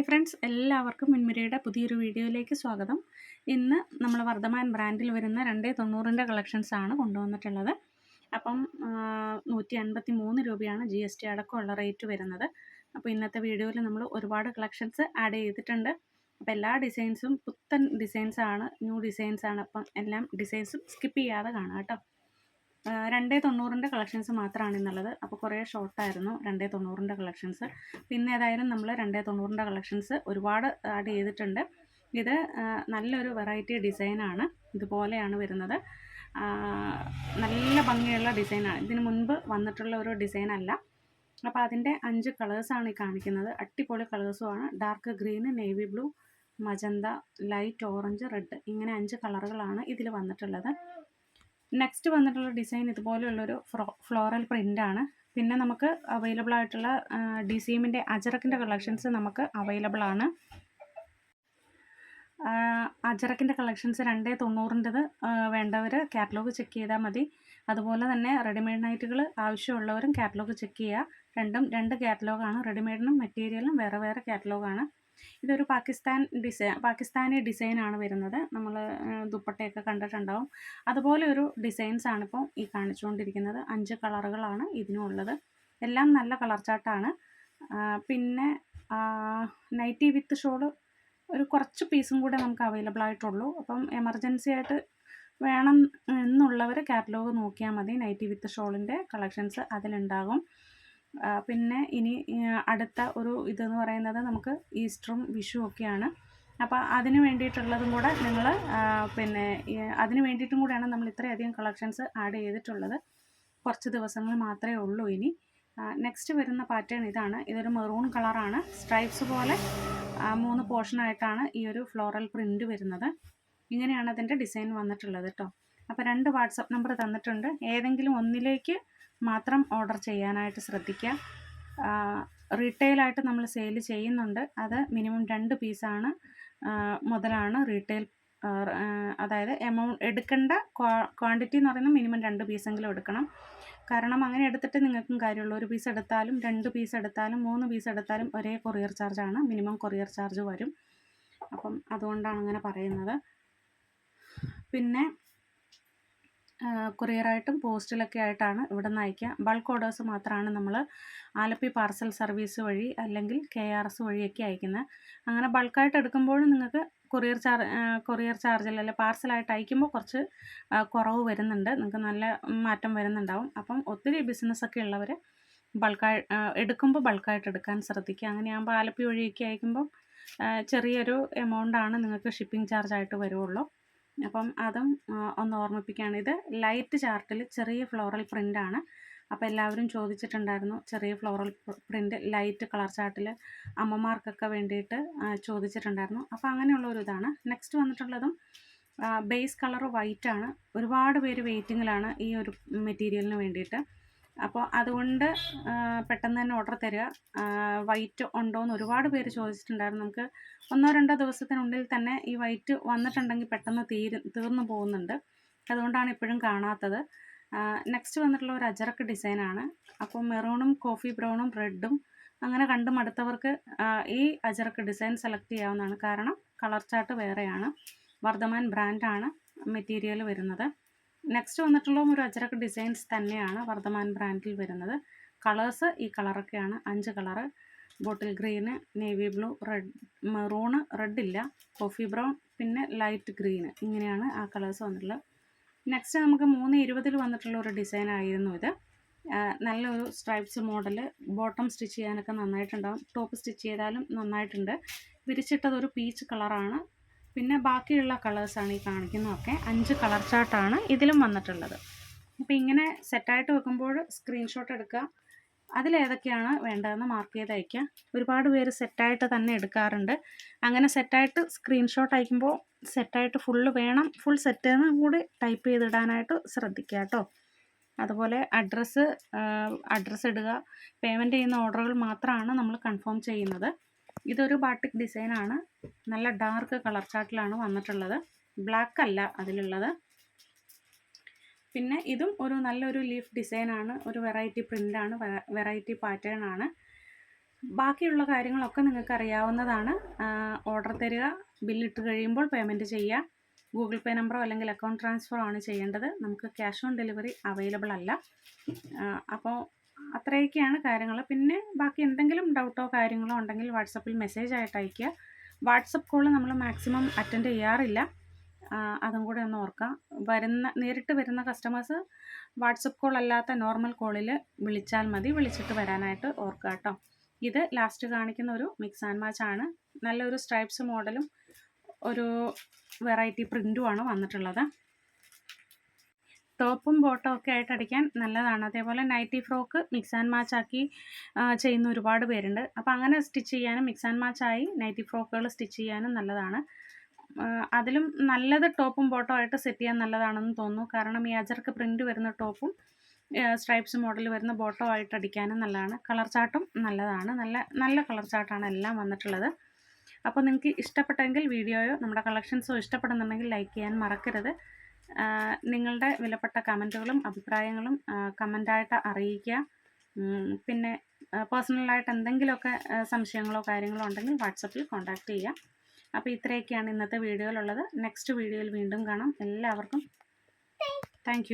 Hi friends എല്ലാവർക്കും മിൻമിരയുടെ പുതിയൊരു വീഡിയോയിലേക്ക് സ്വാഗതം. ഇന്ന് നമ്മൾ വർദ്ധമാൻ ബ്രാൻഡിൽ വരുന്ന രണ്ടേ തൊണ്ണൂറിന്റെ കളക്ഷൻസാണ് കൊണ്ടുവന്നിട്ടുള്ളത്. അപ്പം നൂറ്റി അൻപത്തി മൂന്ന് രൂപയാണ് ജി എസ് ടി അടക്കമുള്ള റേറ്റ് വരുന്നത്. അപ്പോൾ ഇന്നത്തെ വീഡിയോയിൽ നമ്മൾ ഒരുപാട് കളക്ഷൻസ് ആഡ് ചെയ്തിട്ടുണ്ട്. അപ്പോൾ എല്ലാ ഡിസൈൻസും പുത്തൻ ഡിസൈൻസാണ് ന്യൂ ഡിസൈൻസാണ്. അപ്പം എല്ലാം ഡിസൈൻസും സ്കിപ്പ് ചെയ്യാതെ കാണാം കേട്ടോ. രണ്ടേ തൊണ്ണൂറിന്റെ കളക്ഷൻസ് മാത്രമാണ് എന്നുള്ളത് അപ്പോൾ കുറേ ഷോർട്ടായിരുന്നു രണ്ടേ തൊണ്ണൂറിന്റെ കളക്ഷൻസ്. പിന്നെ ഏതായാലും നമ്മൾ രണ്ടേ തൊണ്ണൂറിന്റെ കളക്ഷൻസ് ഒരുപാട് ആഡ് ചെയ്തിട്ടുണ്ട്. ഇത് നല്ലൊരു വെറൈറ്റി ഡിസൈനാണ്. ഇതുപോലെയാണ് വരുന്നത്. നല്ല ഭംഗിയുള്ള ഡിസൈനാണ്. ഇതിന് മുൻപ് വന്നിട്ടുള്ള ഒരു ഡിസൈൻ അല്ല അപ്പോൾ അതിന്റെ അഞ്ച് കളേഴ്സാണ് ഈ കാണിക്കുന്നത്. അടിപൊളി കളേഴ്സുമാണ്. Dark green navy blue magenta light orange red ഇങ്ങനെ അഞ്ച് കളറുകളാണ് ഇതിൽ വന്നിട്ടുള്ളത്. നെക്സ്റ്റ് വന്നിട്ടുള്ള ഡിസൈൻ ഇതുപോലെയുള്ളൊരു ഫ്രോ ഫ്ലോറൽ പ്രിന്റാണ് പിന്നെ നമുക്ക് അവൈലബിൾ ആയിട്ടുള്ള ഡി സി എമ്മിന്റെ അജറക്കിന്റെ കളക്ഷൻസ് നമുക്ക് അവൈലബിൾ ആണ്. അജറക്കിന്റെ കളക്ഷൻസ് രണ്ടേ തൊണ്ണൂറിന്റെത് വേണ്ടവർ കാറ്റലോഗ് ചെക്ക് ചെയ്താൽ മതി. അതുപോലെ തന്നെ റെഡിമെയ്ഡ് നൈറ്റുകൾ ആവശ്യമുള്ളവരും കാറ്റലോഗ് ചെക്ക് ചെയ്യുക രണ്ടും രണ്ട് കാറ്റലോഗാണ് റെഡിമെയ്ഡിനും മെറ്റീരിയലും വേറെ വേറെ കാറ്റലോഗാണ് ഇതൊരു പാകിസ്ഥാൻ ഡിസൈൻ പാകിസ്ഥാനി ഡിസൈനാണ് വരുന്നത്. നമ്മൾ ദുപ്പട്ടയൊക്കെ കണ്ടിട്ടുണ്ടാവും. അതുപോലെ ഒരു ഡിസൈൻസ് ഇപ്പോൾ ഈ കാണിച്ചുകൊണ്ടിരിക്കുന്നത്. അഞ്ച് കളറുകളാണ് ഇതിനും ഉള്ളത് എല്ലാം നല്ല കളർ ചാട്ടാണ് പിന്നെ നൈറ്റി വിത്ത് ഷോൾ ഒരു കുറച്ച് പീസും കൂടെ നമുക്ക് അവൈലബിൾ ആയിട്ടുള്ളൂ. അപ്പം എമർജൻസി ആയിട്ട് വേണം എന്നുള്ളവർ കാറ്റലോഗ് നോക്കിയാൽ മതി. നൈറ്റി വിത്ത് ഷോളിന്റെ കളക്ഷൻസ് അതിലുണ്ടാകും. പിന്നെ ഇനി അടുത്ത ഒരു ഇതെന്ന് പറയുന്നത് നമുക്ക് ഈസ്റ്ററും വിഷുവും ഒക്കെയാണ്. അപ്പോൾ അതിന് വേണ്ടിയിട്ടുള്ളതും കൂടെ നിങ്ങൾ പിന്നെ അതിന് വേണ്ടിയിട്ടും കൂടെയാണ് നമ്മൾ ഇത്രയധികം കളക്ഷൻസ് ആഡ് ചെയ്തിട്ടുള്ളത്. കുറച്ച് ദിവസങ്ങൾ മാത്രമേ ഉള്ളൂ ഇനി. നെക്സ്റ്റ് വരുന്ന പാറ്റേൺ ഇതാണ്. ഇതൊരു മെറൂൺ കളറാണ്. സ്ട്രൈപ്സ് പോലെ മൂന്ന് പോർഷനായിട്ടാണ് ഈ ഒരു ഫ്ലോറൽ പ്രിന്റ് വരുന്നത്. ഇങ്ങനെയാണ് അതിന്റെ ഡിസൈൻ വന്നിട്ടുള്ളത് കേട്ടോ അപ്പോൾ രണ്ട് വാട്സപ്പ് നമ്പർ തന്നിട്ടുണ്ട്. ഏതെങ്കിലും ഒന്നിലേക്ക് മാത്രം ഓർഡർ ചെയ്യാനായിട്ട് ശ്രദ്ധിക്കുക. റീറ്റെയിലായിട്ട് നമ്മൾ സെയിൽ ചെയ്യുന്നുണ്ട്. അത് മിനിമം രണ്ട് പീസാണ്. മുതലാണ് റീറ്റെയിൽ അതായത് എമൗണ്ട് എടുക്കേണ്ട ക്വാണ്ടിറ്റി എന്ന് പറയുന്നത് മിനിമം രണ്ട് പീസെങ്കിലും എടുക്കണം. കാരണം അങ്ങനെ എടുത്തിട്ട് നിങ്ങൾക്കും കാര്യമുള്ളൂ ഒരു പീസ് എടുത്താലും രണ്ട് പീസ് എടുത്താലും മൂന്ന് പീസ് എടുത്താലും ഒരേ കൊറിയർ ചാർജാണ്. മിനിമം കൊറിയർ ചാർജ് വരും. അപ്പം അതുകൊണ്ടാണ് അങ്ങനെ പറയുന്നത്. പിന്നെ കൊറിയറായിട്ടും പോസ്റ്റിലൊക്കെ ആയിട്ടാണ് ഇവിടെ നിന്ന് അയക്കുക ബൾക്ക് ഓർഡേഴ്സ് മാത്രമാണ് നമ്മൾ ആലപ്പി പാർസൽ സർവീസ് വഴി അല്ലെങ്കിൽ കെ ആർ എസ് വഴിയൊക്കെ അയക്കുന്നത്. അങ്ങനെ ബൾക്കായിട്ട് എടുക്കുമ്പോഴും നിങ്ങൾക്ക് കൊറിയർ ചാർജ് കൊറിയർ ചാർജിൽ അല്ലെ പാർസലായിട്ട് അയക്കുമ്പോൾ കുറച്ച് കുറവ് വരുന്നുണ്ട്. നിങ്ങൾക്ക് നല്ല മാറ്റം വരുന്നുണ്ടാവും. അപ്പം ഒത്തിരി ബിസിനസ്സൊക്കെ ഉള്ളവർ ബൾക്കായി എടുക്കുമ്പോൾ ബൾക്കായിട്ട് എടുക്കാൻ ശ്രദ്ധിക്കുക. അങ്ങനെയാകുമ്പോൾ ആലപ്പി വഴിയൊക്കെ അയക്കുമ്പോൾ ചെറിയൊരു എമൗണ്ടാണ് നിങ്ങൾക്ക് ഷിപ്പിംഗ് ചാർജായിട്ട് വരുള്ളൂ അപ്പം അതും ഒന്ന് ഓർമ്മിപ്പിക്കുകയാണ്. ഇത് ലൈറ്റ് ചാർട്ടിൽ ചെറിയ ഫ്ലോറൽ പ്രിന്റാണ് അപ്പോൾ എല്ലാവരും ചോദിച്ചിട്ടുണ്ടായിരുന്നു ചെറിയ ഫ്ലോറൽ പ്രിന്റ് ലൈറ്റ് കളർ ചാർട്ടിൽ അമ്മമാർക്കൊക്കെ വേണ്ടിയിട്ട് ചോദിച്ചിട്ടുണ്ടായിരുന്നു. അപ്പോൾ അങ്ങനെയുള്ള ഒരു ഇതാണ്. നെക്സ്റ്റ് വന്നിട്ടുള്ളതും ബേസ് കളർ വൈറ്റ് ആണ്. ഒരുപാട് പേര് വെയിറ്റിങ്ങിലാണ് ഈ ഒരു മെറ്റീരിയലിന് വേണ്ടിയിട്ട്. അപ്പോൾ അതുകൊണ്ട് പെട്ടെന്ന് തന്നെ ഓർഡർ തരിക. വൈറ്റ് ഉണ്ടോ എന്ന് ഒരുപാട് പേര് ചോദിച്ചിട്ടുണ്ടായിരുന്നു. നമുക്ക് ഒന്നോ രണ്ടോ ദിവസത്തിനുള്ളിൽ തന്നെ ഈ വൈറ്റ് വന്നിട്ടുണ്ടെങ്കിൽ പെട്ടെന്ന് തീര് തീർന്നു പോകുന്നുണ്ട്. അതുകൊണ്ടാണ് ഇപ്പോഴും കാണാത്തത്. നെക്സ്റ്റ് വന്നിട്ടുള്ള ഒരു അജറക്ക് ഡിസൈനാണ് അപ്പോൾ മെറൂണും കോഫി ബ്രൗണും റെഡും അങ്ങനെ കണ്ടും അടുത്തവർക്ക് ഈ അജറക്ക് ഡിസൈൻ സെലക്ട് ചെയ്യാവുന്നതാണ്. കാരണം കളർ ചാർട്ട് വേറെയാണ്. വർദ്ധമാൻ ബ്രാൻഡാണ് മെറ്റീരിയൽ വരുന്നത്. നെക്സ്റ്റ് വന്നിട്ടുള്ള ഒരു അജറക്ക് ഡിസൈൻസ് തന്നെയാണ് വർദ്ധമാൻ ബ്രാൻഡിൽ വരുന്നത്. കളേഴ്സ് ഈ കളറൊക്കെയാണ് അഞ്ച് colour bottle green navy blue red maroon red ഇല്ല. കോഫി ബ്രൗൺ പിന്നെ ലൈറ്റ് ഗ്രീന് ഇങ്ങനെയാണ് ആ കളേഴ്സ് വന്നിട്ടുള്ളത്. നെക്സ്റ്റ് നമുക്ക് മൂന്ന് ഇരുപതിൽ വന്നിട്ടുള്ള ഒരു ഡിസൈൻ ആയിരുന്നു ഇത്. നല്ലൊരു സ്ട്രൈപ്സ് മോഡൽ ബോട്ടം സ്റ്റിച്ച് ചെയ്യാനൊക്കെ നന്നായിട്ടുണ്ടാവും. ടോപ്പ് സ്റ്റിച്ച് ചെയ്താലും നന്നായിട്ടുണ്ട്. വിരിച്ചിട്ടത് ഒരു പീച്ച് കളറാണ് പിന്നെ ബാക്കിയുള്ള കളേഴ്സാണ് ഈ കാണിക്കുന്നതൊക്കെ. അഞ്ച് കളർ ചാർട്ടാണ് ഇതിലും വന്നിട്ടുള്ളത്. അപ്പോൾ ഇങ്ങനെ സെറ്റായിട്ട് വെക്കുമ്പോൾ സ്ക്രീൻഷോട്ട് എടുക്കുക. അതിലേതൊക്കെയാണ് വേണ്ടതെന്ന് മാർക്ക് ചെയ്ത് അയക്കുക ഒരുപാട് പേര് സെറ്റായിട്ട് തന്നെ എടുക്കാറുണ്ട്. അങ്ങനെ സെറ്റായിട്ട് സ്ക്രീൻഷോട്ട് അയക്കുമ്പോൾ സെറ്റായിട്ട് ഫുള്ള് വേണം. ഫുൾ സെറ്റ് എന്ന് കൂടി ടൈപ്പ് ചെയ്തിടാനായിട്ട് ശ്രദ്ധിക്കുക കേട്ടോ. അതുപോലെ അഡ്രസ്സ് അഡ്രസ്സ് ഇടുക. പേയ്മെന്റ് ചെയ്യുന്ന ഓർഡറുകൾ മാത്രമാണ് നമ്മൾ കൺഫേം ചെയ്യുന്നത്. ഇതൊരു ബാട്ടിക് ഡിസൈനാണ് നല്ല ഡാർക്ക് കളർ ചാർട്ടിലാണ് വന്നിട്ടുള്ളത്. ബ്ലാക്ക് അല്ല അതിലുള്ളത്. പിന്നെ ഇതും ഒരു നല്ലൊരു ലീഫ് ഡിസൈനാണ് ഒരു വെറൈറ്റി പ്രിന്റാണ് വെറൈറ്റി പാറ്റേൺ ആണ്. ബാക്കിയുള്ള കാര്യങ്ങളൊക്കെ നിങ്ങൾക്ക് അറിയാവുന്നതാണ് ഓർഡർ തരിക ബില്ലിട്ട് കഴിയുമ്പോൾ പേയ്മെന്റ് ചെയ്യുക. ഗൂഗിൾ പേ നമ്പറോ അല്ലെങ്കിൽ അക്കൗണ്ട് ട്രാൻസ്ഫറോ ആണ് ചെയ്യേണ്ടത്. നമുക്ക് ക്യാഷ് ഓൺ ഡെലിവറി അവൈലബിൾ അല്ല. അപ്പോൾ അത്രയൊക്കെയാണ് കാര്യങ്ങൾ. പിന്നെ ബാക്കി എന്തെങ്കിലും ഡൗട്ടോ കാര്യങ്ങളോ ഉണ്ടെങ്കിൽ വാട്സപ്പിൽ മെസ്സേജ് ആയിട്ട് അയയ്ക്കുക. വാട്സപ്പ് കോൾ നമ്മൾ മാക്സിമം അറ്റൻഡ് ചെയ്യാറില്ല. അതും കൂടെ ഒന്ന് ഓർക്കാം വരുന്ന നേരിട്ട് വരുന്ന കസ്റ്റമേഴ്സ് വാട്സപ്പ് കോൾ അല്ലാത്ത നോർമൽ കോളിൽ വിളിച്ചാൽ മതി. വിളിച്ചിട്ട് വരാനായിട്ട് ഓർക്കുക കേട്ടോ. ഇത് ലാസ്റ്റ് കാണിക്കുന്ന ഒരു മിക്സ് ആൻഡ് മാച്ച് ആണ്. നല്ലൊരു സ്ട്രൈപ്സ് മോഡലും ഒരു വെറൈറ്റി പ്രിന്റുമാണ് വന്നിട്ടുള്ളത്. ടോപ്പും ബോട്ടും ഒക്കെ ആയിട്ട് അടിക്കാൻ നല്ലതാണ്. അതേപോലെ nighty frock mix and match ആക്കി ചെയ്യുന്ന ഒരുപാട് പേരുണ്ട്. അപ്പോൾ അങ്ങനെ സ്റ്റിച്ച് ചെയ്യാനും മിക്സ് ആൻഡ് മാച്ച് ആയി നൈറ്റി ഫ്രോക്കുകൾ സ്റ്റിച്ച് ചെയ്യാനും നല്ലതാണ്. അതിലും നല്ലത് ടോപ്പും ബോട്ടോ ആയിട്ട് സെറ്റ് ചെയ്യാൻ നല്ലതാണെന്ന് തോന്നുന്നു. കാരണം ഈ അജർക്ക് പ്രിന്റ് വരുന്ന ടോപ്പും സ്ട്രൈപ്സ് മോഡൽ വരുന്ന ബോട്ടോ ആയിട്ട് അടിക്കാനും നല്ലതാണ്. കളർ ചാട്ടും നല്ലതാണ്. നല്ല നല്ല കളർ ചാട്ടാണ് എല്ലാം വന്നിട്ടുള്ളത്. അപ്പോൾ നിങ്ങൾക്ക് ഇഷ്ടപ്പെട്ടെങ്കിൽ വീഡിയോയോ നമ്മുടെ കളക്ഷൻസോ ഇഷ്ടപ്പെടുന്നുണ്ടെങ്കിൽ ലൈക്ക് ചെയ്യാൻ മറക്കരുത്. നിങ്ങളുടെ വിലപ്പെട്ട കമന്റുകളും അഭിപ്രായങ്ങളും കമന്റായിട്ട് അറിയിക്കുക. പിന്നെ പേഴ്സണലായിട്ട് എന്തെങ്കിലുമൊക്കെ സംശയങ്ങളോ കാര്യങ്ങളോ ഉണ്ടെങ്കിൽ വാട്സപ്പിൽ കോൺടാക്റ്റ് ചെയ്യുക. അപ്പോൾ ഇത്രയൊക്കെയാണ് ഇന്നത്തെ വീഡിയോയിലുള്ളത്. നെക്സ്റ്റ് വീഡിയോയിൽ വീണ്ടും കാണാം. എല്ലാവർക്കും താങ്ക്